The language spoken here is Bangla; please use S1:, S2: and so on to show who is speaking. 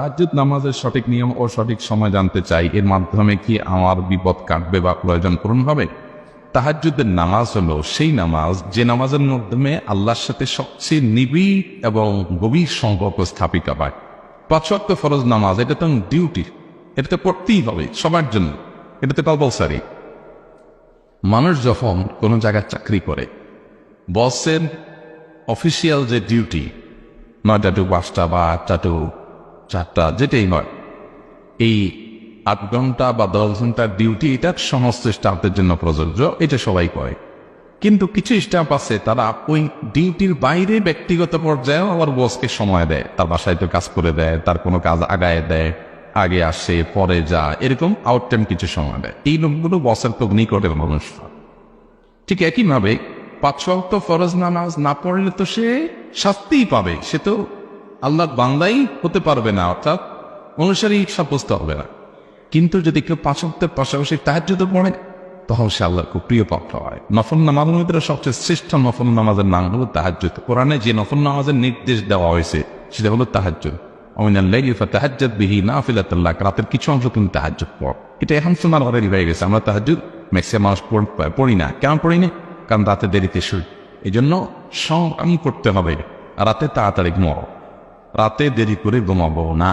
S1: তাহাজ্জুদ নামাজের সঠিক নিয়ম ও সঠিক সময় জানতে চাই, এর মাধ্যমে কি আমার বিপদ কাটবে বা প্রয়োজন পূরণ হবে? তাহাজ্জুদের নামাজ হলো সেই নামাজ, যে নামাজের মাধ্যমে আল্লাহর সাথে সবচেয়ে নিবিড় এবং গভীর সম্পর্ক স্থাপিত হয়। পাঁচ ফরজ নামাজ, এটা তো ডিউটি এটা তো পড়তেই হবে সবার জন্য, এটা তো কম্পালসারি মানুষ যখন কোনো জায়গায় চাকরি করে বসের অফিসিয়াল যে ডিউটি নয়টা টু পাঁচটা বা আটটা টু চারটা, যেটাই নয়। এই আট ঘণ্টা বা দশ ঘণ্টার ডিউটি এটা সমস্ত স্টাফদের জন্য প্রযোজ্য, এটা সবাই করে। কিন্তু কিছু স্টাফ আছে, তারা ওই ডিউটির বাইরে ব্যক্তিগত পর্যায়েও আবার বসকে সময় দেয়। তার বাসায় তো কাজ করে দেয়, তার কোনো কাজ আগায় দেয়, আগে আসে, পরে যা এরকম আউট টাইম কিছু সময় দেয়। এই লোকগুলো বসের তো নিকটের মানুষ ঠিক একইভাবে পাঁচ ওয়াক্ত ফরজ নামাজ না পড়লে তো সে শাস্তিই পাবে, সে তো আল্লাহ বান্দাই হতে পারবে না, অর্থাৎ অনুসারী সাব্যস্ত হবে না। কিন্তু যদি কেউ পাঁচ ওয়াক্তের পাশাপাশি তাহাজ্জুদ পড়ে, তখন সে আল্লাহর খুব প্রিয় পাত্র হয়। নফল নামাজের সবচেয়ে শ্রেষ্ঠ নফল নামাজের নাম হলো তাহাজ্জুদ। কোরআনে যে নফল নামাজের নির্দেশ দেওয়া হয়েছে, সেটা হলো তাহাজ্জুদ। অমিনাল্লাহ তাহাজ্জুদ বিহি না ফিলাতাল্লাহ রাতের কিছু অংশ তুমি তাহাজ্জুদ পড়। এটা এখন শোনার ঘরে হয়ে গেছে। আমরা তাহাজ্জুদ ম্যাক্সিমাম পড়ি না। কেন পড়ি না? কারণ রাতে দেরিতে শুই। এই জন্য সংগ্রাম করতে হবে। রাতে তাড়াতাড়ি ঘুমাবো রাতে দেরি করে ঘুমাবো না।